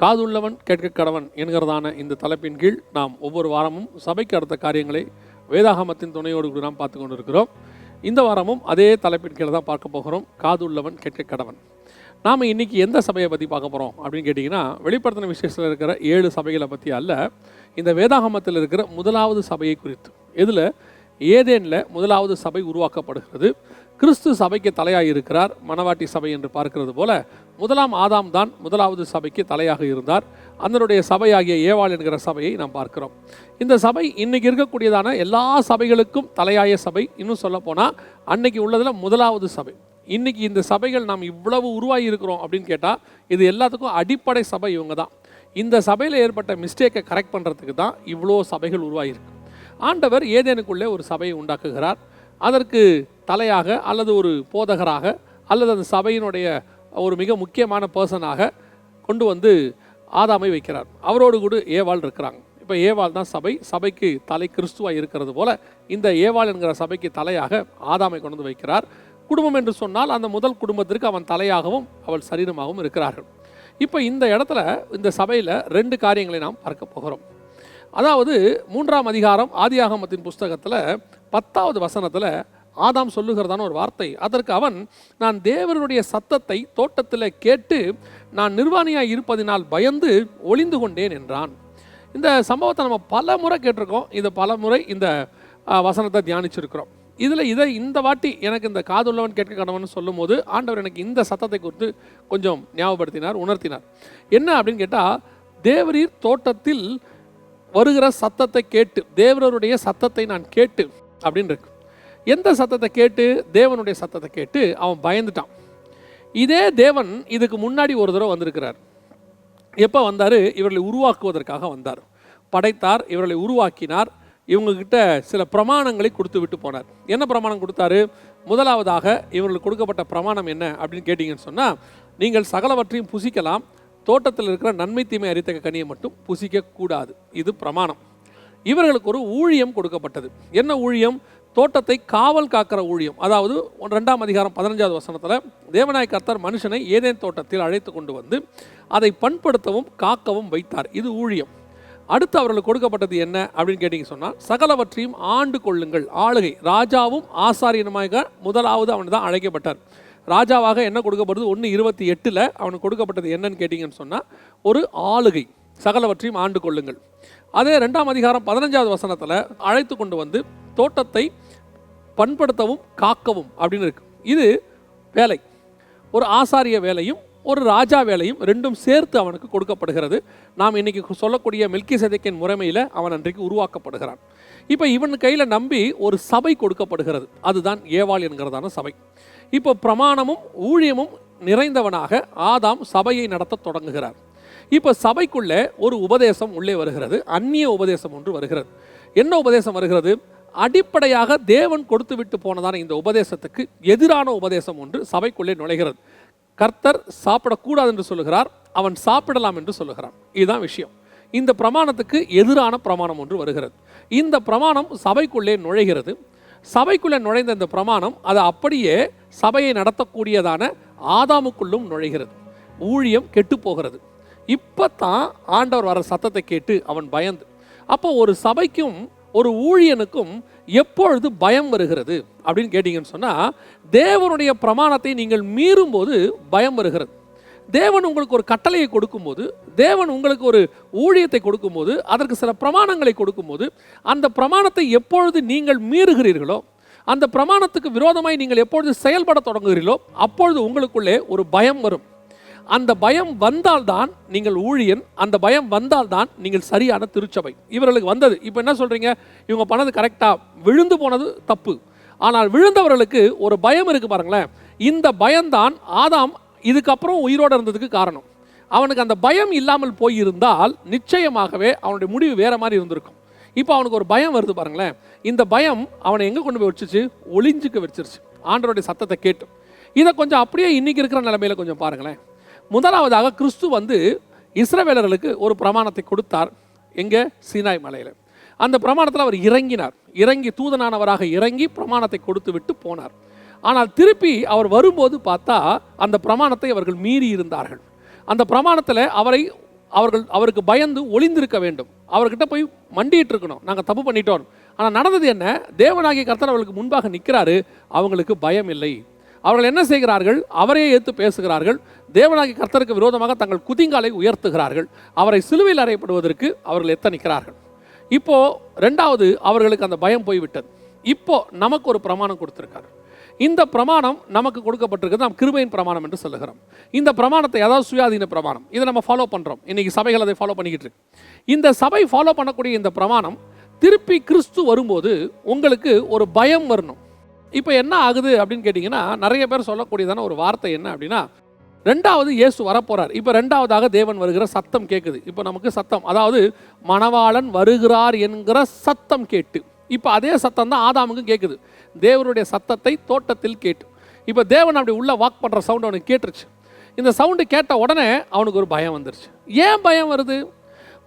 காதுள்ளவன் கேட்க கடவன் என்கிறதான இந்த தலைப்பின் கீழ் நாம் ஒவ்வொரு வாரமும் சபைக்கு அடுத்த காரியங்களை வேதாகமத்தின் துணையோடு கூட நாம் பார்த்து கொண்டிருக்கிறோம். இந்த வாரமும் அதே தலைப்பின் கீழே தான் பார்க்க போகிறோம். காதுள்ளவன் கேட்க கடவன். நாம் இன்னைக்கு எந்த சபையை பற்றி பார்க்க போகிறோம் அப்படின்னு கேட்டிங்கன்னா வெளிப்படுத்தின விசேஷத்தில் இருக்கிற ஏழு சபைகளை பற்றி அல்ல இந்த வேதாகமத்தில் இருக்கிற முதலாவது சபையை குறித்து. இதில் ஏதேனில் முதலாவது சபை உருவாக்கப்படுகிறது. கிறிஸ்து சபைக்கு தலையாக இருக்கிறார் மணவாட்டி சபை என்று பார்க்கிறது போல முதலாம் ஆதாம் தான் முதலாவது சபைக்கு தலையாக இருந்தார். அதனுடைய சபையாகிய ஏவாள் என்கிற சபையை நாம் பார்க்கிறோம். இந்த சபை இன்னைக்கு இருக்கக்கூடியதான எல்லா சபைகளுக்கும் தலையாய சபை. இன்னும் சொல்ல போனால் அன்னைக்கு உள்ளதில் முதலாவது சபை. இன்னைக்கு இந்த சபைகள் நாம் இவ்வளவு உருவாகி இருக்கிறோம் அப்படின்னு கேட்டால் இது எல்லாத்துக்கும் அடிப்படை சபை இவங்க தான். இந்த சபையில் ஏற்பட்ட மிஸ்டேக்கை கரெக்ட் பண்ணுறதுக்கு தான் இவ்வளோ சபைகள் உருவாகியிருக்கு ஆண்டவர் ஏதேனுக்குள்ளே ஒரு சபையை உண்டாக்குகிறார். அதற்கு தலையாக அல்லது ஒரு போதகராக அல்லது அந்த சபையினுடைய ஒரு மிக முக்கியமான பர்சனாக கொண்டு வந்து ஆதாமை வைக்கிறார். அவரோடு கூட ஏவாள் இருக்கிறாங்க. இப்போ ஏவாள் தான் சபை. சபைக்கு தலை கிறிஸ்துவாக இருக்கிறது போல இந்த ஏவாள் என்கிற சபைக்கு தலையாக ஆதாமை கொண்டு வந்து வைக்கிறார். குடும்பம் என்று சொன்னால் அந்த முதல் குடும்பத்திற்கு அவன் தலையாகவும் அவள் சரீரமாகவும் இருக்கிறார்கள். இப்போ இந்த இடத்துல இந்த சபையில் ரெண்டு காரியங்களை நாம் பார்க்க போகிறோம். அதாவது மூன்றாம் அதிகாரம் ஆதியாகமத்தின் புஸ்தகத்தில் பத்தாவது வசனத்தில் ஆதாம் சொல்லுகிறதான ஒரு வார்த்தை. அதற்கு அவன் நான் தேவனுடைய சத்தத்தை தோட்டத்தில் கேட்டு நான் நிர்வாணியாக இருப்பதினால் பயந்து ஒளிந்து கொண்டேன் என்றான். இந்த சம்பவத்தை நம்ம பல முறை கேட்டிருக்கோம். இதை பல முறை இந்த வசனத்தை தியானிச்சிருக்கிறோம். இதில் இதை இந்த வாட்டி எனக்கு இந்த காதுள்ளவன் கேட்க கடவன் சொல்லும்போது ஆண்டவர் எனக்கு இந்த சத்தத்தை குறித்து கொஞ்சம் ஞாபகப்படுத்தினார் உணர்த்தினார். என்ன அப்படின்னு கேட்டால் தேவரீர் தோட்டத்தில் வருகிற சத்தத்தை கேட்டு தேவரருடைய சத்தத்தை நான் கேட்டு அப்படின்னு இருக்கு எந்த சத்தத்தை கேட்டு தேவனுடைய சத்தத்தை கேட்டு அவன் பயந்துட்டான். இதே தேவன் இதுக்கு முன்னாடி ஒரு தடவை வந்திருக்கிறார். எப்போ வந்தார்? இவர்களை உருவாக்குவதற்காக வந்தார். படைத்தார் இவர்களை உருவாக்கினார் இவங்கக்கிட்ட சில பிரமாணங்களை கொடுத்து விட்டு போனார். என்ன பிரமாணம் கொடுத்தாரு? முதலாவதாக இவர்களுக்கு கொடுக்கப்பட்ட பிரமாணம் என்ன அப்படின்னு கேட்டிங்கன்னு சொன்னால் நீங்கள் சகலவற்றையும் புசிக்கலாம் தோட்டத்தில் இருக்கிற நன்மை தீமை அறித்த கனியை மட்டும் புசிக்க கூடாது இது பிரமாணம். இவர்களுக்கு ஒரு ஊழியம் கொடுக்கப்பட்டது. என்ன ஊழியம்? தோட்டத்தை காவல் காக்கிற ஊழியம். அதாவது ஒன்- ரெண்டாம் அதிகாரம் பதினஞ்சாவது வசனத்தில் தேவநாய கர்த்தர் மனுஷனை ஏதேன் தோட்டத்தில் அழைத்து கொண்டு வந்து அதை பண்படுத்தவும் காக்கவும் வைத்தார். இது ஊழியம். அடுத்து அவர்களுக்கு கொடுக்கப்பட்டது என்ன அப்படின்னு கேட்டிங்க சொன்னால் சகலவற்றையும் ஆண்டு கொள்ளுங்கள். ஆளுகை. ராஜாவும் ஆசாரியனுமாக முதலாவது அவன் தான் அழைக்கப்பட்டார். ராஜாவாக என்ன கொடுக்கப்படுது? ஒன்று இருபத்தி எட்டில் அவனுக்கு கொடுக்கப்பட்டது என்னன்னு கேட்டிங்கன்னு சொன்னால் ஒரு ஆளுகை. சகலவற்றையும் ஆண்டு கொள்ளுங்கள். அதே ரெண்டாம் அதிகாரம் பதினஞ்சாவது வசனத்தில் அழைத்து கொண்டு வந்து தோட்டத்தை பண்படுத்தவும் காக்கவும் அப்படின்னு இருக்கு. இது வேலை. ஒரு ஆசாரிய வேலையும் ஒரு ராஜா வேலையும் ரெண்டும் சேர்த்து அவனுக்கு கொடுக்கப்படுகிறது. நாம் இன்னைக்கு சொல்லக்கூடிய மில்கி சதைக்கின் முறைமையில் அவன் அன்றைக்கு உருவாக்கப்படுகிறான். இப்போ இவன் கையில் நம்பி ஒரு சபை கொடுக்கப்படுகிறது. அதுதான் ஏவாள் என்கிறதான சபை. இப்போ பிரமாணமும் ஊழியமும் நிறைந்தவனாக ஆதாம் சபையை நடத்த தொடங்குகிறார். இப்போ சபைக்குள்ளே ஒரு உபதேசம் உள்ளே வருகிறது. அந்நிய உபதேசம் ஒன்று வருகிறது. என்ன உபதேசம் வருகிறது? அடிப்படையாக தேவன் கொடுத்து விட்டு போனதான இந்த உபதேசத்துக்கு எதிரான உபதேசம் ஒன்று சபைக்குள்ளே நுழைகிறது. கர்த்தர் சாப்பிடக்கூடாது என்று சொல்லுகிறார் அவன் சாப்பிடலாம் என்று சொல்லுகிறான். இதுதான் விஷயம். இந்த பிரமாணத்துக்கு எதிரான பிரமாணம் ஒன்று வருகிறது. இந்த பிரமாணம் சபைக்குள்ளே நுழைகிறது. சபைக்குள்ளே நுழைந்த இந்த பிரமாணம் அது அப்படியே சபையை நடத்தக்கூடியதான ஆதாமுக்குள்ளும் நுழைகிறது. ஊழியம் கெட்டு போகிறது இப்போ தான் ஆண்டவர் வர சத்தத்தை கேட்டு அவன் பயந்து. அப்போ ஒரு சபைக்கும் ஒரு ஊழியனுக்கும் எப்பொழுது பயம் வருகிறது அப்படின்னு கேட்டிங்கன்னு சொன்னால் தேவனுடைய பிரமாணத்தை நீங்கள் மீறும்போது பயம் வருகிறது. தேவன் உங்களுக்கு ஒரு கட்டளையை கொடுக்கும்போது தேவன் உங்களுக்கு ஒரு ஊழியத்தை கொடுக்கும்போது அதற்கு சில பிரமாணங்களை கொடுக்கும்போது அந்த பிரமாணத்தை எப்பொழுது நீங்கள் மீறுகிறீர்களோ அந்த பிரமாணத்துக்கு விரோதமாய் நீங்கள் எப்பொழுது செயல்பட தொடங்குகிறீர்களோ அப்பொழுது உங்களுக்குள்ளே ஒரு பயம் வரும். அந்த பயம் வந்தால்தான் நீங்கள் ஊழியன் அந்த பயம் வந்தால்தான் நீங்கள் சரியான திருச்சபை. இவர்களுக்கு வந்தது. இப்போ என்ன சொல்கிறீங்க இவங்க பண்ணது கரெக்டாக விழுந்து போனது தப்பு. ஆனால் விழுந்தவர்களுக்கு ஒரு பயம் இருக்குது பாருங்களேன். இந்த பயம்தான் ஆதாம் இதுக்கப்புறம் உயிரோடு இருந்ததுக்கு காரணம். அவனுக்கு அந்த பயம் இல்லாமல் போயிருந்தால் நிச்சயமாகவே அவனுடைய முடிவு வேறு மாதிரி இருந்திருக்கும். இப்போ அவனுக்கு ஒரு பயம் வருது பாருங்களேன். இந்த பயம் அவனை எங்கே கொண்டு போய் வச்சுச்சு? ஒளிஞ்சுக்க வச்சிருச்சு. ஆண்டவருடைய சத்தத்தை கேட்டு. இதை கொஞ்சம் அப்படியே இன்னைக்கு இருக்கிற நிலமையில கொஞ்சம் பாருங்களேன். முதலாவதாக கிறிஸ்து வந்து இஸ்ரவேலர்களுக்கு ஒரு பிரமாணத்தை கொடுத்தார். எங்கே? சீனாய் மலையில். அந்த பிரமாணத்தில் அவர் இறங்கினார். இறங்கி தூதனானவராக இறங்கி பிரமாணத்தை கொடுத்து விட்டு போனார். ஆனால் திருப்பி அவர் வரும்போது பார்த்தா அந்த பிரமாணத்தை அவர்கள் மீறி இருந்தார்கள். அந்த பிரமாணத்தில் அவரை அவர்கள் அவருக்கு பயந்து ஒளிந்திருக்க வேண்டும். அவர்கிட்ட போய் மண்டிட்டு இருக்கணும். நாங்கள் தப்பு பண்ணிட்டோம். ஆனால் நடந்தது என்ன? தேவனாகிய கர்த்தர் அவர்களுக்கு முன்பாக நிற்கிறாரு அவங்களுக்கு பயம் இல்லை அவர்கள் என்ன செய்கிறார்கள்? அவரையே ஏற்று பேசுகிறார்கள். தேவனாகி கர்த்தருக்கு விரோதமாக தங்கள் குதிங்காலை உயர்த்துகிறார்கள். அவரை சிலுவையில் அறையப்படுவதற்கு அவர்கள் எத்தனிக்கிறார்கள்? இப்போ ரெண்டாவது அவர்களுக்கு அந்த பயம் போய்விட்டது. இப்போ நமக்கு ஒரு பிரமாணம் கொடுத்துருக்காரு. இந்த பிரமாணம் நமக்கு கொடுக்கப்பட்டிருக்கிறது. நாம் கிருபையின் பிரமாணம் என்று சொல்லுகிறோம். இந்த பிரமாணத்தை அதாவது சுயாதீன பிரமாணம். இதை நம்ம ஃபாலோ பண்ணுறோம் இன்றைக்கி சபைகள் அதை ஃபாலோ பண்ணிக்கிட்டு இருக்கு. இந்த சபை ஃபாலோ பண்ணக்கூடிய இந்த பிரமாணம் திருப்பி கிறிஸ்து வரும்போது உங்களுக்கு ஒரு பயம் வரணும். இப்போ என்ன ஆகுது அப்படின்னு கேட்டிங்கன்னா நிறைய பேர் சொல்லக்கூடியதான ஒரு வார்த்தை என்ன அப்படின்னா ரெண்டாவது இயேசு வரப்போகிறார் இப்போ ரெண்டாவதாக தேவன் வருகிற சத்தம் கேட்குது இப்போ நமக்கு சத்தம் அதாவது மணவாளன் வருகிறார் என்கிற சத்தம் கேட்டு. இப்போ அதே சத்தம் தான் ஆதாமுக்கும் கேட்குது தேவனுடைய சத்தத்தை தோட்டத்தில் கேட்டு. இப்போ தேவன் அப்படி உள்ளே வாக் பண்ணுற சவுண்ட் அவனுக்கு கேட்டுருச்சு. இந்த சவுண்டு கேட்ட உடனே அவனுக்கு ஒரு பயம் வந்துருச்சு. ஏன் பயம் வருது?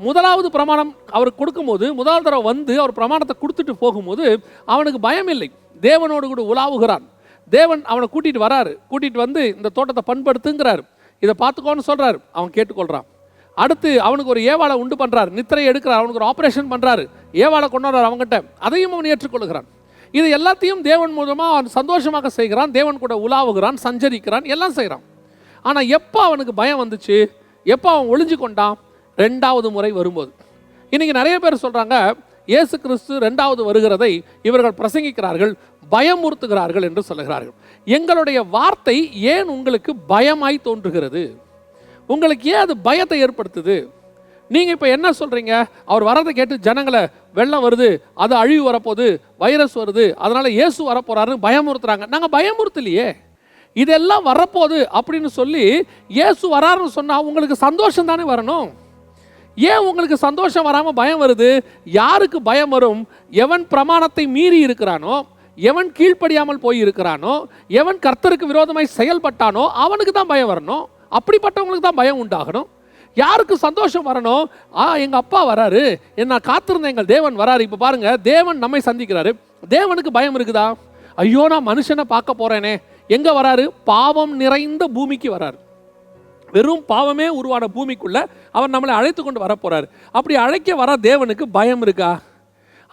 முதலாவது பிரமாணம் அவருக்கு கொடுக்கும்போது முதல் தடவை வந்து அவர் பிரமாணத்தை கொடுத்துட்டு போகும்போது அவனுக்கு பயம் இல்லை தேவனோடு கூட உலாவுகிறான். தேவன் அவனை கூட்டிகிட்டு வராரு. கூட்டிகிட்டு வந்து இந்த தோட்டத்தை பண்படுத்துங்கிறாரு. இதை பார்த்துக்கோன்னு சொல்கிறாரு அவன் கேட்டுக்கொள்கிறான் அடுத்து அவனுக்கு ஒரு ஏவாளை உண்டு பண்ணுறாரு நித்திரை எடுக்கிறார். அவனுக்கு ஒரு ஆப்ரேஷன் பண்ணுறாரு ஏவாளை கொண்டு வர்றார் அவங்ககிட்ட அதையும் அவன் ஏற்றுக்கொள்கிறான். இது எல்லாத்தையும் தேவன் மூலமாக அவன் சந்தோஷமாக செய்கிறான். தேவன் கூட உலாவுகிறான் சஞ்சரிக்கிறான் எல்லாம் செய்கிறான். ஆனால் எப்போ அவனுக்கு பயம் வந்துச்சு? எப்போ அவன் ஒளிஞ்சு கொண்டான்? ரெண்டாவது முறை வரும்போது. இன்றைக்கி நிறைய பேர் சொல்கிறாங்க இயேசு கிறிஸ்து ரெண்டாவது வருகிறதை இவர்கள் பிரசங்கிக்கிறார்கள் பயமுறுத்துகிறார்கள் என்று சொல்லுகிறார்கள். எங்களுடைய வார்த்தை ஏன் உங்களுக்கு பயமாய் தோன்றுகிறது? உங்களுக்கு ஏன் அது பயத்தை ஏற்படுத்துது? நீங்கள் இப்போ என்ன சொல்கிறீங்க அவர் வரதை கேட்டு ஜனங்களை வெள்ளம் வருது அது அழிவு வரப்போகுது வைரஸ் வருது அதனால் இயேசு வரப்போகிறாருன்னு பயமுறுத்துறாங்க. நாங்கள் பயமுறுத்தலையே. இதெல்லாம் வரப்போகுது அப்படின்னு சொல்லி இயேசு வராருன்னு சொன்னால் உங்களுக்கு சந்தோஷம் தானே வரணும்? ஏன் உங்களுக்கு சந்தோஷம் வராமல் பயம் வருது? யாருக்கு பயம் வரும்? எவன் பிரமாணத்தை மீறி இருக்கிறானோ எவன் கீழ்ப்படியாமல் போய் இருக்கிறானோ எவன் கர்த்தருக்கு விரோதமாய் செயல்பட்டானோ அவனுக்கு தான் பயம் வரணும். அப்படிப்பட்டவங்களுக்கு தான் பயம் உண்டாகணும். யாருக்கு சந்தோஷம் வரணும்? ஆ எங்கள் அப்பா வராரு. என்ன காத்திருந்த எங்கள் தேவன் வராரு. இப்போ பாருங்க தேவன் நம்மை சந்திக்கிறாரு. தேவனுக்கு பயம் இருக்குதா? ஐயோ நான் மனுஷனை பார்க்க போறேனே. எங்கே வராரு? பாவம் நிறைந்த பூமிக்கு வராரு. வெறும் பாவமே உருவான பூமிக்குள்ள அவர் நம்மளை அழைத்து கொண்டு வரப்போறாரு. அப்படி அழைக்க வர தேவனுக்கு பயம் இருக்கா?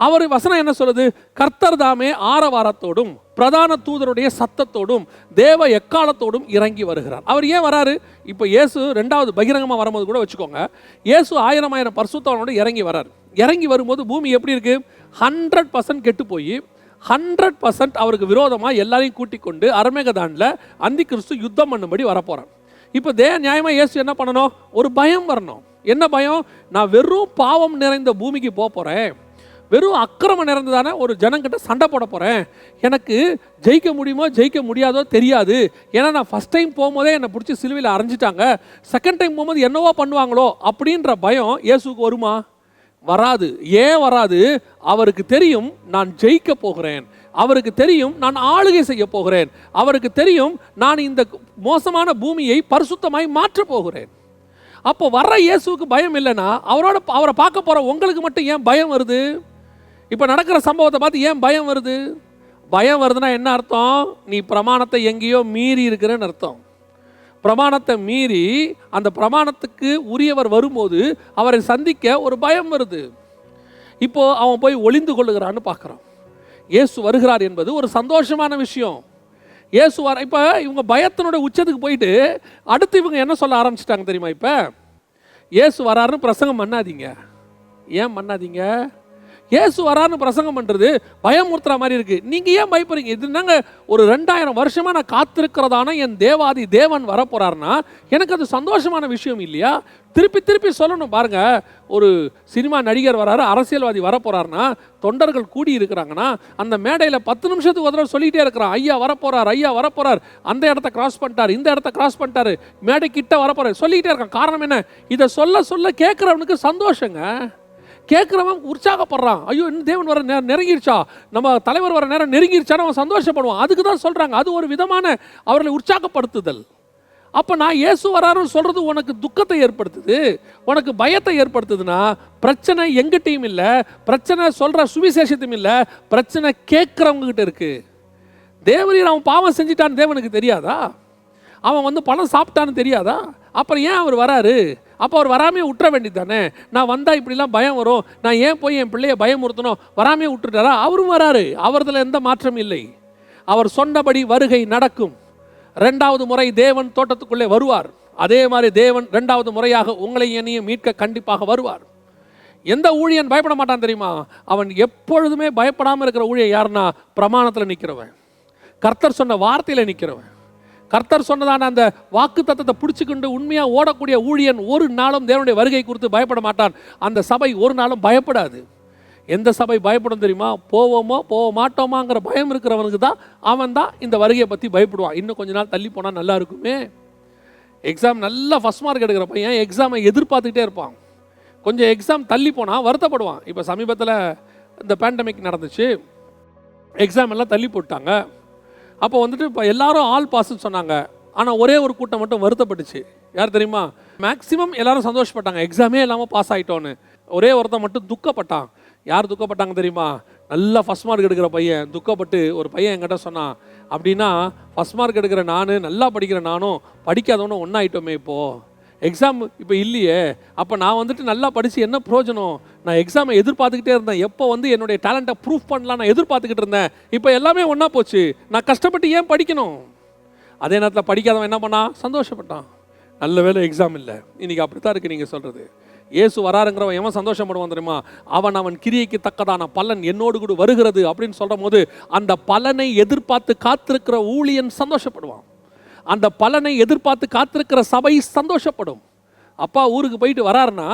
அவர் வசனம் என்ன சொல்லுது? கர்த்தர் தாமே ஆரவாரத்தோடும் பிரதான தூதருடைய சத்தத்தோடும் தேவ எக்காலத்தோடும் இறங்கி வருகிறார். அவர் ஏன் வராரு? இப்போ இயேசு ரெண்டாவது பகிரங்கமாக வரும்போது கூட வச்சுக்கோங்க. இயேசு ஆயிரம் ஆயிரம் பரிசுத்தவனோட இறங்கி வரார். இறங்கி வரும்போது பூமி எப்படி இருக்கு? ஹண்ட்ரட் பர்சன்ட் கெட்டு போய் ஹண்ட்ரட் பர்சன்ட் அவருக்கு விரோதமாக எல்லாரையும் கூட்டிக் கொண்டு அருமேகதானில் அந்தி கிறிஸ்து யுத்தம் பண்ணும்படி வரப்போகிறான் இப்போ தே நியாயமாக இயேசு என்ன பண்ணணும்? ஒரு பயம் வரணும். என்ன பயம்? நான் வெறும் பாவம் நிறைந்த பூமிக்கு போக போகிறேன் வெறும் அக்கிரமம் நிறைந்ததான ஒரு ஜனங்கிட்ட சண்டை போட போகிறேன் எனக்கு ஜெயிக்க முடியுமோ ஜெயிக்க முடியாதோ தெரியாது. ஏன்னா நான் ஃபஸ்ட் டைம் போகும்போதே என்னை பிடிச்சி சிலுவையில் அரைஞ்சிட்டாங்க. செகண்ட் டைம் போகும்போது என்னவோ பண்ணுவாங்களோ அப்படின்ற பயம் இயேசுக்கு வருமா? வராது. ஏன் வராது? அவருக்கு தெரியும் நான் ஜெயிக்க போகிறேன். அவருக்கு தெரியும் நான் ஆளுகை செய்ய போகிறேன். அவருக்கு தெரியும் நான் இந்த மோசமான பூமியை பரிசுத்தமாய் மாற்றப் போகிறேன். அப்போ வர்ற இயேசுவுக்கு பயம் இல்லைன்னா அவரோட அவரை பார்க்க போகிற உங்களுக்கு மட்டும் ஏன் பயம் வருது? இப்போ நடக்கிற சம்பவத்தை பார்த்து ஏன் பயம் வருது? பயம் வருதுன்னா என்ன அர்த்தம்? நீ பிரமாணத்தை எங்கேயோ மீறி இருக்கிறேன்னு அர்த்தம். பிரமாணத்தை மீறி அந்த பிரமாணத்துக்கு உரியவர் வரும்போது அவரை சந்திக்க ஒரு பயம் வருது. இப்போ அவன் போய் ஒளிந்து கொள்ளுகிறான்னு பார்க்குறான் இயேசு வருகிறார் என்பது ஒரு சந்தோஷமான விஷயம். இயேசு வர இப்போ இவங்க பயத்தினோட உச்சத்துக்கு போயிட்டு அடுத்து இவங்க என்ன சொல்ல ஆரம்பிச்சிட்டாங்க தெரியுமா இப்போ? இயேசு வராருன்னு பிரசங்கம் பண்ணாதீங்க. ஏன் பண்ணாதீங்க? இயேசு வரான்னு பிரசங்கம் பண்ணுறது பயமுறுத்துற மாதிரி இருக்குது நீங்கள் ஏன் பயப்படுறீங்க? இது என்னங்க ஒரு ரெண்டாயிரம் வருஷமாக நான் காத்திருக்கிறதான என் தேவாதி தேவன் வரப்போகிறாருன்னா எனக்கு அது சந்தோஷமான விஷயம் இல்லையா? திருப்பி திருப்பி சொல்லணும். பாருங்க ஒரு சினிமா நடிகர் வராரு அரசியல்வாதி வரப்போகிறாருன்னா தொண்டர்கள் கூடி இருக்கிறாங்கன்னா அந்த மேடையில் பத்து நிமிஷத்துக்கு ஒரு தடவை இருக்கிறான். ஐயா வரப்போறார் ஐயா வரப்போறார். அந்த இடத்த கிராஸ் பண்ணிட்டார் இந்த இடத்த கிராஸ் பண்ணிட்டாரு. மேடை கிட்ட வரப்போறாரு. சொல்லிக்கிட்டே இருக்கான். காரணம் என்ன? இதை சொல்ல சொல்ல கேட்குறவனுக்கு சந்தோஷங்க. கேட்குறவன் உற்சாகப்படுறான். ஐயோ இன்னும் தேவன் வர நேரம் நெருங்கிருச்சா? நம்ம தலைவர் வர நேரம் நெருங்கிருச்சான்னு அவன் சந்தோஷப்படுவான். அதுக்கு தான் சொல்கிறாங்க அது ஒரு விதமான அவர்களை உற்சாகப்படுத்துதல். அப்போ நான் இயேசு வராருன்னு சொல்கிறது உனக்கு துக்கத்தை ஏற்படுத்துது. உனக்கு பயத்தை ஏற்படுத்துதுன்னா பிரச்சனை எங்கிட்டையும் இல்லை. பிரச்சனை சொல்கிற சுவிசேஷத்தையும் இல்லை. பிரச்சனை கேட்குறவங்க கிட்ட இருக்கு. தேவரீர் அவன் பாவம் செஞ்சிட்டான்னு தேவனுக்கு தெரியாதா? அவன் வந்து பழம் சாப்பிட்டான்னு தெரியாதா? அப்புறம் ஏன் அவர் வராரு? அப்போ அவர் வராமே விட்டுற வேண்டியது தானே நான் வந்தால் இப்படிலாம் பயம் வரும். நான் ஏன் போய் என் பிள்ளைய பயமுறுத்தணும்? வராமே விட்டுட்டாரா அவரும் வராரு. அவரதுல எந்த மாற்றம் இல்லை. அவர் சொன்னபடி வருகை நடக்கும். ரெண்டாவது முறை தேவன் தோட்டத்துக்குள்ளே வருவார். அதே மாதிரி தேவன் ரெண்டாவது முறையாக உங்களை என்னையும் மீட்க கண்டிப்பாக வருவார். எந்த ஊழியன் பயப்பட மாட்டான் தெரியுமா? அவன் எப்பொழுதுமே பயப்படாமல் இருக்கிற ஊழியன் யாருன்னா? பிரமாணத்தில் நிற்கிறவன் கர்த்தர் சொன்ன வார்த்தையில் நிற்கிறவன் கர்த்தர் சொன்னதான அந்த வாக்கு தத்தத்தை பிடிச்சிக்கொண்டு உண்மையாக ஓடக்கூடிய ஊழியன் ஒரு நாளும் தேவனுடைய வருகை குறித்து பயப்பட மாட்டான். அந்த சபை ஒரு நாளும் பயப்படாது. எந்த சபை பயப்படும் தெரியுமா? போவோமோ போக மாட்டோமாங்கிற பயம் இருக்கிறவனுக்கு தான் அவன் தான் இந்த வருகையை பற்றி பயப்படுவான். இன்னும் கொஞ்ச நாள் தள்ளி போனால் நல்லா இருக்குமே. எக்ஸாம் நல்லா ஃபஸ்ட் மார்க் எடுக்கிற பையன் எக்ஸாமை எதிர்பார்த்துக்கிட்டே இருப்பான். கொஞ்சம் எக்ஸாம் தள்ளி போனால் வருத்தப்படுவான். இப்போ சமீபத்தில் இந்த பேண்டமிக் நடந்துச்சு. எக்ஸாம் எல்லாம் தள்ளி போட்டாங்க. அப்போ வந்துட்டு இப்போ எல்லாரும் ஆல் பாஸ்ன்னு சொன்னாங்க. ஆனால் ஒரே ஒரு கூட்டம் மட்டும் வருத்தப்பட்டுச்சு. யார் தெரியுமா? மேக்ஸிமம் எல்லாரும் சந்தோஷப்பட்டாங்க. எக்ஸாமே இல்லாமல் பாஸ் ஆகிட்டோன்னு ஒரே ஒருத்தன் மட்டும் துக்கப்பட்டான். யார் துக்கப்பட்டாங்க தெரியுமா? நல்லா ஃபஸ்ட் மார்க் எடுக்கிற பையன். துக்கப்பட்டு ஒரு பையன் என்கிட்ட சொன்னான். அப்படின்னா ஃபஸ்ட் மார்க் எடுக்கிற நான் நல்லா படிக்கிற நானும் படிக்காதவனும் ஒன்றாயிட்டோமே இப்போது எக்ஸாம் இப்போ இல்லையே. அப்போ நான் வந்துட்டு நல்லா படித்து என்ன பிரயோஜனம்? நான் எக்ஸாமை எதிர்பார்த்துக்கிட்டே இருந்தேன். எப்போ வந்து என்னுடைய டேலண்ட்டை ப்ரூஃப் பண்ணலாம் நான் எதிர்பார்த்துக்கிட்டு இருந்தேன். இப்போ எல்லாமே ஒன்றா போச்சு. நான் கஷ்டப்பட்டு ஏன் படிக்கணும்? அதே நேரத்தில் படிக்காதவன் என்ன பண்ணான்? சந்தோஷப்பட்டான். நல்ல வேலை எக்ஸாம் இல்லை. இன்றைக்கி அப்படி தான் இருக்குது நீங்கள் சொல்கிறது இயேசு வராருங்கிறவன் எவன் சந்தோஷப்படுவான் தெரியுமா? அவன் அவன் கிரியைக்கு தக்கதான பலன் என்னோடு கூட வருகிறது அப்படின்னு சொல்கிற போது அந்த பலனை எதிர்பார்த்து காத்திருக்கிற ஊழியன் சந்தோஷப்படுவான். அந்த பலனை எதிர்பார்த்து காத்திருக்கிற சபை சந்தோஷப்படும். அப்பா ஊருக்கு போயிட்டு வராருன்னா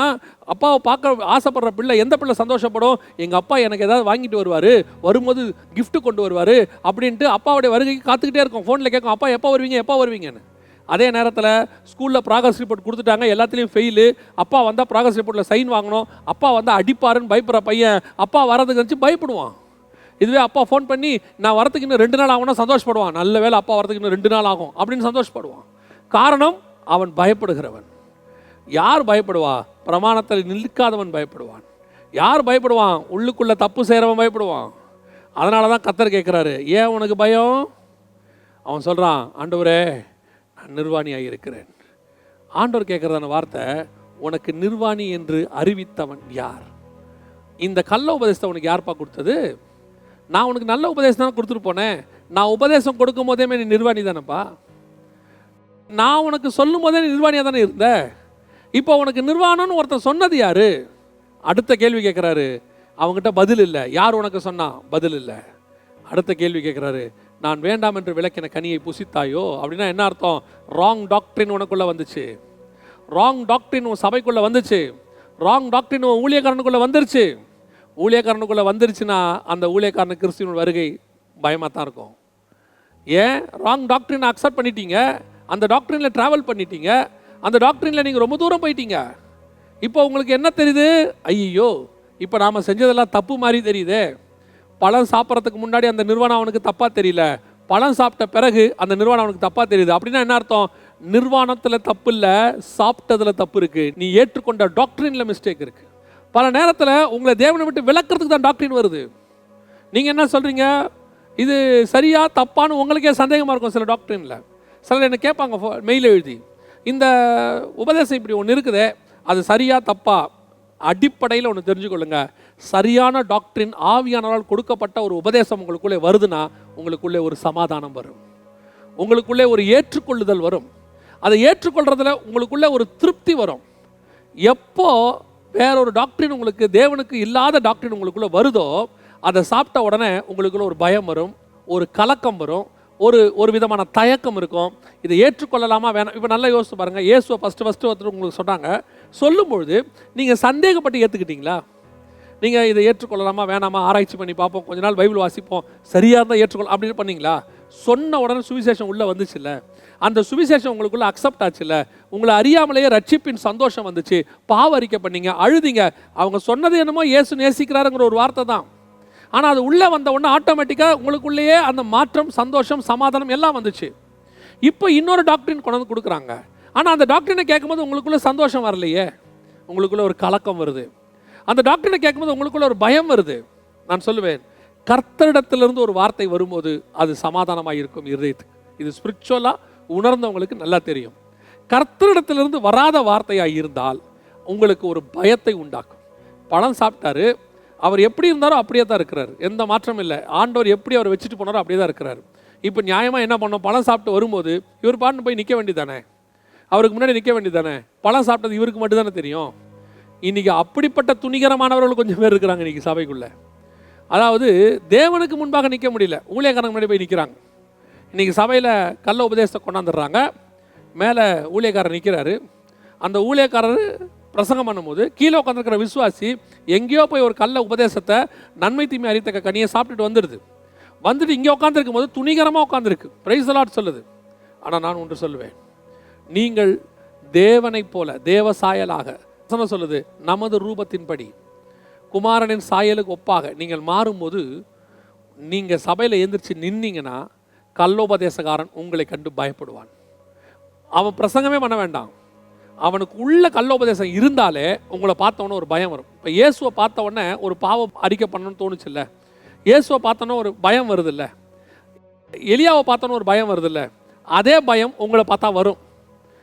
அப்பாவை பார்க்க ஆசைப்படுற பிள்ளை எந்த பிள்ளை சந்தோஷப்படும்? எங்கள் அப்பா எனக்கு ஏதாவது வாங்கிட்டு வருவார் வரும்போது கிஃப்ட்டு கொண்டு வருவார் அப்படின்ட்டு அப்பாவுடைய வருகைக்கு காத்துக்கிட்டே இருக்கும். ஃபோனில் கேட்கும் அப்பா எப்போ வருவீங்க? எப்போ வருவீங்கன்னு? அதே நேரத்தில் ஸ்கூலில் ப்ராக்ரஸ் ரிப்போர்ட் கொடுத்துட்டாங்க எல்லாத்துலேயும் ஃபெயிலு அப்பா வந்தால் ப்ராக்ரஸ் ரிப்போர்ட்டில் சைன் வாங்கணும். அப்பா வந்தால் அடிப்பாருன்னு பயப்படுற பையன் அப்பா வரதுக்கு வச்சு பயப்படுவான். இதுவே அப்பா ஃபோன் பண்ணி நான் வரத்துக்கு இன்னும் ரெண்டு நாள் ஆகும்னா சந்தோஷப்படுவான். நல்ல வேளை அப்பா வரத்துக்கு இன்னும் ரெண்டு நாள் ஆகும். அப்படின்னு சந்தோஷப்படுவான். காரணம் அவன் பயப்படுகிறவன். யார் பயப்படுவா? பிரமாணத்தில் நிற்காதவன் பயப்படுவான். யார் பயப்படுவான்? உள்ளுக்குள்ளே தப்பு செய்கிறவன் பயப்படுவான். அதனால தான் கத்தர் கேட்குறாரு ஏன் உனக்கு பயம்? அவன் சொல்கிறான் ஆண்டவரே நான் நிர்வாணியாக இருக்கிறேன். ஆண்டவர் கேட்குறதான வார்த்தை உனக்கு நிர்வாணி என்று அறிவித்தவன் யார்? இந்த கள்ள உபதேசத்தை உனக்கு யார்ப்பா கொடுத்தது? நான் உனக்கு நல்ல உபதேசம் தானே கொடுத்துட்டு போனேன்? நான் உபதேசம் கொடுக்கும் போதே நீ நிர்வாணி தானேப்பா. நான் உனக்கு சொல்லும் போதே நீ நிர்வாணியாக தானே இருந்த? இப்போ உனக்கு நிர்வாணம்னு ஒருத்தர் சொன்னது யாரு? அடுத்த கேள்வி கேட்குறாரு அவங்ககிட்ட பதில் இல்லை. யார் உனக்கு சொன்னான் பதில் இல்லை. அடுத்த கேள்வி கேட்குறாரு நான் வேண்டாம் என்று விளக்கின கனியை புசித்தாயோ? அப்படின்னா என்ன அர்த்தம்? ராங் டாக்டரின் உனக்குள்ளே வந்துச்சு. ராங் டாக்டரின் உன் சபைக்குள்ளே வந்துச்சு. ராங் டாக்டரின் உன் ஊழியக்காரனுக்குள்ளே வந்துருச்சு. ஊழியக்காரனுக்குள்ளே வந்துருச்சுன்னா அந்த ஊழியக்காரன் கிறிஸ்துவின் வருகை பயமாக தான் இருக்கும். ஏன்? ராங் டாக்டரின் அக்செப்ட் பண்ணிட்டீங்க. அந்த டாக்டரினில் ட்ராவல் பண்ணிட்டீங்க. அந்த டாக்டரினில் நீங்கள் ரொம்ப தூரம் போயிட்டீங்க. இப்போ உங்களுக்கு என்ன தெரியுது? ஐயோ இப்போ நாம் செஞ்சதெல்லாம் தப்பு மாதிரி தெரியுதே. பழம் சாப்பிட்றதுக்கு முன்னாடி அந்த நிர்வாணம் அவனுக்கு தப்பாக தெரியல. பழம் சாப்பிட்ட பிறகு அந்த நிர்வாணம் அவனுக்கு தப்பாக தெரியுது. அப்படின்னா என்ன அர்த்தம்? நிர்வாணத்தில் தப்பு இல்லை சாப்பிட்டதில் தப்பு இருக்குது நீ ஏற்றுக்கொண்ட டாக்டரினில் மிஸ்டேக் இருக்குது பல நேரத்தில் உங்களை தேவனை விட்டு விளக்குறதுக்கு தான் டாக்டரின் வருது. நீங்கள் என்ன சொல்கிறீங்க இது சரியா தப்பான்னு உங்களுக்கே சந்தேகமாக இருக்கும் சில டாக்டரின்ல சிலர் என்ன கேட்பாங்க மெயில் எழுதி இந்த உபதேசம் இப்படி ஒன்று இருக்குதே அது சரியா தப்பா? அடிப்படையில் ஒன்று தெரிஞ்சுக்கொள்ளுங்க. சரியான டாக்டரின் ஆவியானவரால் கொடுக்கப்பட்ட ஒரு உபதேசம் உங்களுக்குள்ளே வருதுன்னா உங்களுக்குள்ளே ஒரு சமாதானம் வரும். உங்களுக்குள்ளே ஒரு ஏற்றுக்கொள்ளுதல் வரும். அதை ஏற்றுக்கொள்றதுல உங்களுக்குள்ளே ஒரு திருப்தி வரும். எப்போ வேற ஒரு டாக்டரின் உங்களுக்கு தேவனுக்கு இல்லாத டாக்டரின் உங்களுக்குள்ளே வருதோ அதை சாப்பிட்ட உடனே உங்களுக்குள்ள ஒரு பயம் வரும் ஒரு கலக்கம் வரும் ஒரு ஒரு விதமான தயக்கம் இருக்கும். இதை ஏற்றுக்கொள்ளலாமா வேணாம்? இப்போ நல்லா யோசிச்சு பாருங்க. இயேசுவை ஃபஸ்ட்டு ஃபஸ்ட்டு ஒருத்தர் உங்களுக்கு சொன்னாங்க. சொல்லும்பொழுது நீங்கள் சந்தேகப்பட்டு ஏற்றுக்கிட்டீங்களா நீங்கள் இதை ஏற்றுக்கொள்ளலாமா வேணாமா ஆராய்ச்சி பண்ணி பார்ப்போம் கொஞ்ச நாள் பைபிள் வாசிப்போம் சரியாக இருந்தால் ஏற்றுக்கொள்ள அப்படின்னு பண்ணீங்களா? சொன்ன உடனே சுவிசேஷம் உள்ளே வந்துச்சுல்ல? அந்த சுவிசேஷம் உங்களுக்குள்ள அக்செப்ட் ஆச்சுல்ல? உங்களை அறியாமலேயே ரட்சிப்பின் சந்தோஷம் வந்துச்சு. பாவ அறிக்கை பண்ணீங்க அழுதிங்க. அவங்க சொன்னது என்னமோ ஏசு நேசிக்கிறாருங்கிற ஒரு வார்த்தை தான். ஆனால் அது உள்ளே வந்த உடனே ஆட்டோமேட்டிக்காக உங்களுக்குள்ளேயே அந்த மாற்றம் சந்தோஷம் சமாதானம் எல்லாம் வந்துச்சு. இப்போ இன்னொரு டாக்டரின் கொண்டு வந்து கொடுக்குறாங்க. ஆனால் அந்த டாக்டரினை கேட்கும்போது உங்களுக்குள்ளே சந்தோஷம் வரலையே. உங்களுக்குள்ளே ஒரு கலக்கம் வருது. அந்த டாக்டரினை கேட்கும்போது உங்களுக்குள்ள ஒரு பயம் வருது. நான் சொல்லுவேன். கர்த்தரிடத்திலிருந்து ஒரு வார்த்தை வரும்போது அது சமாதானமாக இருக்கும் இருதயத்துக்கு. இது ஸ்பிரிச்சுவலாக உணர்ந்தவங்களுக்கு நல்லா தெரியும். கர்த்தரிடத்திலிருந்து வராத வார்த்தையாக இருந்தால் உங்களுக்கு ஒரு பயத்தை உண்டாக்கும். பழம் சாப்பிட்டாரு அவர் எப்படி இருந்தாரோ அப்படியே தான் இருக்கிறார். எந்த மாற்றம் இல்லை. ஆண்டவர் எப்படி அவர் வச்சுட்டு போனாரோ அப்படியே தான் இருக்கிறார். இப்போ நியாயமாக என்ன பண்ணோம் பழம் சாப்பிட்டு வரும்போது இவர் பாட்டு போய் நிற்க வேண்டியதானே அவருக்கு முன்னாடி நிற்க வேண்டியதானே பழம் சாப்பிட்டது இவருக்கு மட்டும்தானே தெரியும்? இன்னைக்கு அப்படிப்பட்ட துணிகரமானவர்கள் கொஞ்சம் பேர் இருக்கிறாங்க இன்றைக்கி சபைக்குள்ள. அதாவது தேவனுக்கு முன்பாக நிற்க முடியல. ஊழியக்காரங்க முன்னாடி போய் நிற்கிறாங்க இன்னைக்கு சபையில் கள்ள உபதேசத்தை கொண்டாந்துடுறாங்க. மேலே ஊழியக்காரர் நிற்கிறாரு அந்த ஊழியக்காரர் பிரசங்கம் பண்ணும்போது கீழே உட்காந்துருக்கிற விசுவாசி எங்கேயோ போய் ஒரு கள்ள உபதேசத்தை நன்மை தீமை அறித்தக்க கனியை சாப்பிட்டுட்டு வந்துடுது. வந்துட்டு இங்கே உட்காந்துருக்கும் போது துணிகரமாக உட்காந்துருக்கு பிரைஸ் அலாட் சொல்லுது. ஆனால் நான் ஒன்று சொல்லுவேன். நீங்கள் தேவனைப் போல தேவ சாயலாக சொல்லுது நமது ரூபத்தின்படி குமாரனின் சாயலுக்கு ஒப்பாக நீங்கள் மாறும்போது நீங்கள் சபையில் எழுந்திரிச்சு நின்னீங்கன்னா கல்லோபதேசக்காரன் உங்களை கண்டு பயப்படுவான். அவன் பிரசங்கமே பண்ண வேண்டாம். அவனுக்கு உள்ள கல்லோபதேசம் இருந்தாலே உங்களை பார்த்தவொன்னே ஒரு பயம் வரும். இப்போ இயேசுவை பார்த்த உடனே ஒரு பாவம் அறிக்கை பண்ணணும்னு தோணுச்சுல்ல? இயேசுவை பார்த்தோன்னே ஒரு பயம் வருதுல்ல? எலியாவை பார்த்தோன்னே ஒரு பயம் வருதுல்ல? அதே பயம் உங்களை பார்த்தா வரும்.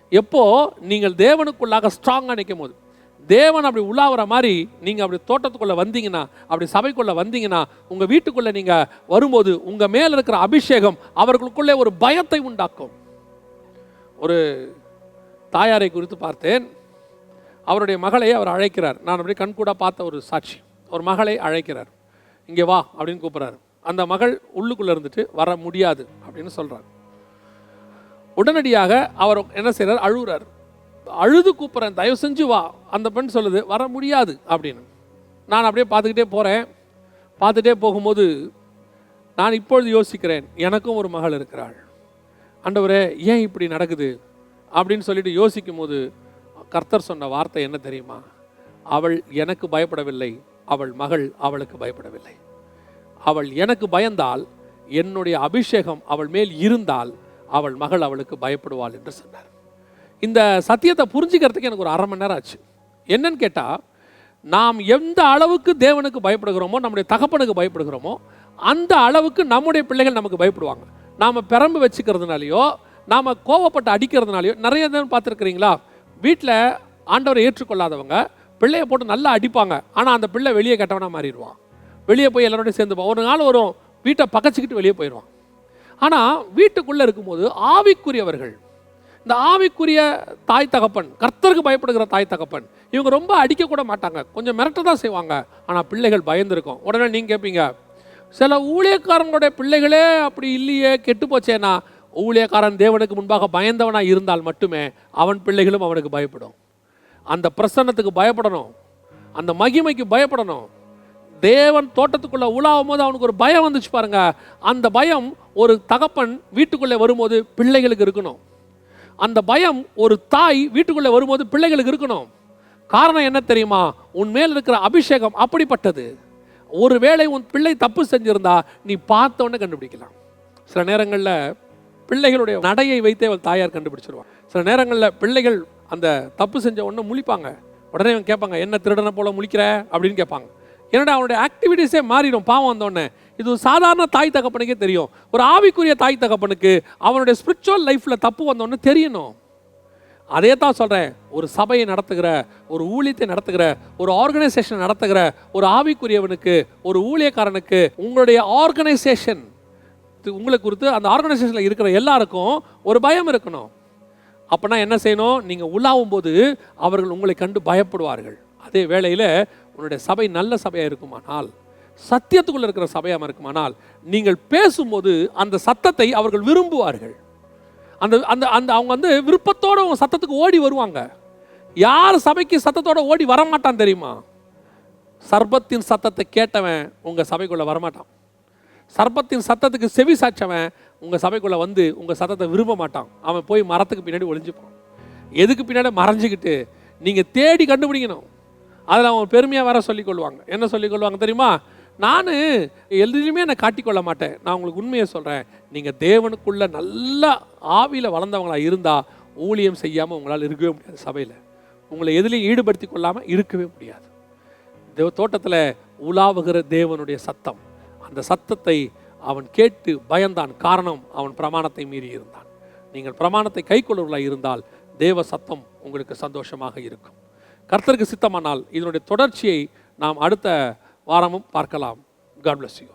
எப்போ? நீங்கள் தேவனுக்குள்ளாக ஸ்ட்ராங்காக நிற்கும் போது தேவன் அப்படி உள்ளாகிற மாதிரி நீங்கள் அப்படி தோட்டத்துக்குள்ளே வந்தீங்கன்னா அப்படி சபைக்குள்ளே வந்தீங்கன்னா உங்கள் வீட்டுக்குள்ளே நீங்கள் வரும்போது உங்கள் மேலே இருக்கிற அபிஷேகம் அவர்களுக்குள்ளே ஒரு பயத்தை உண்டாக்கும். ஒரு தாயாரை குறித்து பார்த்தேன். அவருடைய மகளை அவர் அழைக்கிறார். நான் அப்படியே கண்கூட பார்த்த ஒரு சாட்சி. ஒரு மகளை அழைக்கிறார். இங்கே வா அப்படின்னு கூப்பிட்றாரு. அந்த மகள் உள்ளுக்குள்ளே இருந்துட்டு வர முடியாது அப்படின்னு சொல்கிறார் உடனடியாக அவர் என்ன செய்கிறார் அழுகுறார். அழுது கூப்பிட்றேன் தயவு செஞ்சு வா. அந்த பெண் சொல்லுது வர முடியாது அப்படின்னு. நான் அப்படியே பார்த்துக்கிட்டே போகிறேன் பார்த்துட்டே போகும்போது நான் இப்பொழுது யோசிக்கிறேன் எனக்கும் ஒரு மகள் இருக்கிறாள். ஆண்டவரே ஏன் இப்படி நடக்குது? அப்படின்னு சொல்லிட்டு யோசிக்கும் போது கர்த்தர் சொன்ன வார்த்தை என்ன தெரியுமா? அவள் எனக்கு பயப்படவில்லை அவள் மகள் அவளுக்கு பயப்படவில்லை. அவள் எனக்கு பயந்தால் என்னுடைய அபிஷேகம் அவள் மேல் இருந்தால் அவள் மகள் அவளுக்கு பயப்படுவாள் என்று சொன்னார். இந்த சத்தியத்தை புரிஞ்சுக்கிறதுக்கு எனக்கு ஒரு அரை மணி நேரம் ஆச்சு. என்னன்னு கேட்டால் நாம் எந்த அளவுக்கு தேவனுக்கு பயப்படுகிறோமோ நம்முடைய தகப்பனுக்கு பயப்படுகிறோமோ அந்த அளவுக்கு நம்முடைய பிள்ளைகள் நமக்கு பயப்படுவாங்க. நாம் பெரம்பு வச்சுக்கிறதுனாலையோ நாம் கோவப்பட்டு அடிக்கிறதுனாலையோ நிறைய நேரம் பார்த்துருக்குறீங்களா? வீட்டில் ஆண்டவரை ஏற்றுக்கொள்ளாதவங்க பிள்ளையை போட்டு நல்லா அடிப்பாங்க. ஆனால் அந்த பிள்ளை வெளியே கெட்டவனாக மாறிடுவான். வெளியே போய் எல்லாரோடையும் சேர்ந்துப்பான். ஒரு நாள் வரும் வீட்டை பக்கச்சிக்கிட்டு வெளியே போயிடுவான். ஆனால் வீட்டுக்குள்ளே இருக்கும்போது ஆவிக்குரியவர்கள் இந்த ஆவிக்குரிய தாய் தகப்பன் கர்த்தருக்கு பயப்படுகிற தாய் தகப்பன் இவங்க ரொம்ப அடிக்கக்கூட மாட்டாங்க. கொஞ்சம் மிரட்ட தான் செய்வாங்க. ஆனால் பிள்ளைகள் பயந்துருக்கும். உடனே நீங்கள் கேட்பீங்க சில ஊழியக்காரங்களுடைய பிள்ளைகளே அப்படி இல்லையே கெட்டு போச்சேனா? ஊழியக்காரன் தேவனுக்கு முன்பாக பயந்தவனாக இருந்தால் மட்டுமே அவன் பிள்ளைகளும் அவனுக்கு பயப்படும். அந்த பிரசன்னத்துக்கு பயப்படணும். அந்த மகிமைக்கு பயப்படணும். தேவன் தோட்டத்துக்குள்ளே உலாவும் போது அவனுக்கு ஒரு பயம் வந்துச்சு பாருங்க. அந்த பயம் ஒரு தகப்பன் வீட்டுக்குள்ளே வரும்போது பிள்ளைகளுக்கு இருக்கணும். அந்த பயம் ஒரு தாய் வீட்டுக்குள்ளே வரும்போது பிள்ளைகளுக்கு இருக்கணும். காரணம் என்ன தெரியுமா? உன் மேல் இருக்கிற அபிஷேகம் அப்படிப்பட்டது. ஒரு வேளை உன் பிள்ளை தப்பு செஞ்சிருந்தா நீ பார்த்த உடனே கண்டுபிடிக்கலாம். சில நேரங்களில் பிள்ளைகளுடைய நடையை வைத்தே அவள் தாயார் கண்டுபிடிச்சிருவான் சில நேரங்களில் பிள்ளைகள் அந்த தப்பு செஞ்ச உடனே முழிப்பாங்க. உடனே இவன் கேட்பாங்க என்ன திருடனை போல முழிக்கிற? அப்படின்னு கேட்பாங்க. என்னடா அவனுடைய ஆக்டிவிட்டீஸே மாறிடும். பாவம் வந்தோடனே இது ஒரு சாதாரண தாய் தகப்பனுக்கே தெரியும். ஒரு ஆவிக்குரிய தாய் தகப்பனுக்கு அவனுடைய ஸ்பிரிச்சுவல் லைஃப்பில் தப்பு வந்தோன்னு தெரியணும். அதே தான் சொல்கிறேன் ஒரு சபையை நடத்துகிற ஒரு ஊழியத்தை நடத்துகிற ஒரு ஆர்கனைசேஷன் நடத்துகிற ஒரு ஆவிக்குரியவனுக்கு ஒரு ஊழியக்காரனுக்கு உங்களுடைய ஆர்கனைசேஷன் உங்களை குறித்து அந்த ஆர்கனைசேஷனில் இருக்கிற எல்லாருக்கும் ஒரு பயம் இருக்கணும். அப்போனா என்ன செய்யணும்? நீங்கள் உள்ளாவும் போது அவர்கள் உங்களை கண்டு பயப்படுவார்கள். அதே வேளையில் உன்னுடைய சபை நல்ல சபையாக இருக்குமானால் சத்தியத்துக்குள்ள இருக்கிற சபையாக இருக்குமானால் நீங்கள் பேசும்போது அந்த சத்தத்தை அவர்கள் விரும்புவார்கள். அந்த அந்த அந்த அவங்க வந்து விருப்பத்தோட அவங்க சத்தத்துக்கு ஓடி வருவாங்க. யார் சபைக்கு சத்தத்தோட ஓடி வரமாட்டான் தெரியுமா? சர்பத்தின் சத்தத்தை கேட்டவன் உங்கள் சபைக்குள்ளே வரமாட்டான். சர்பத்தின் சத்தத்துக்கு செவி சாய்ச்சவன் உங்கள் சபைக்குள்ளே வந்து உங்கள் சத்தத்தை விரும்ப மாட்டான். அவன் போய் மரத்துக்கு பின்னாடி ஒளிஞ்சுப்பான் எதுக்கு பின்னாடி மறைஞ்சிக்கிட்டு? நீங்கள் தேடி கண்டுபிடிக்கணும். அதில் அவன் பெருமையாக வர சொல்லிக்கொள்வாங்க என்ன சொல்லிக்கொள்வாங்க தெரியுமா? நான் எதுலையுமே என்னை காட்டிக்கொள்ள மாட்டேன். நான் உங்களுக்கு உண்மையை சொல்கிறேன் நீங்கள் தேவனுக்குள்ள நல்ல ஆவியில் வளர்ந்தவங்களாக இருந்தால் ஊழியம் செய்யாமல் உங்களால் இருக்கவே முடியாது சபையில். உங்களை எதுலையும் ஈடுபடுத்தி கொள்ளாமல் இருக்கவே முடியாது. தேவ தோட்டத்தில் உலாவுகிற தேவனுடைய சத்தம். அந்த சத்தத்தை அவன் கேட்டு பயந்தான். காரணம் அவன் பிரமாணத்தை மீறி இருந்தான். நீங்கள் பிரமாணத்தை கைக்கொள்ளவர்களாக இருந்தால் தேவ சத்தம் உங்களுக்கு சந்தோஷமாக இருக்கும். கர்த்தருக்கு சித்தமானால் இதனுடைய தொடர்ச்சியை நாம் அடுத்த வாரமும் பார்க்கலாம். God bless you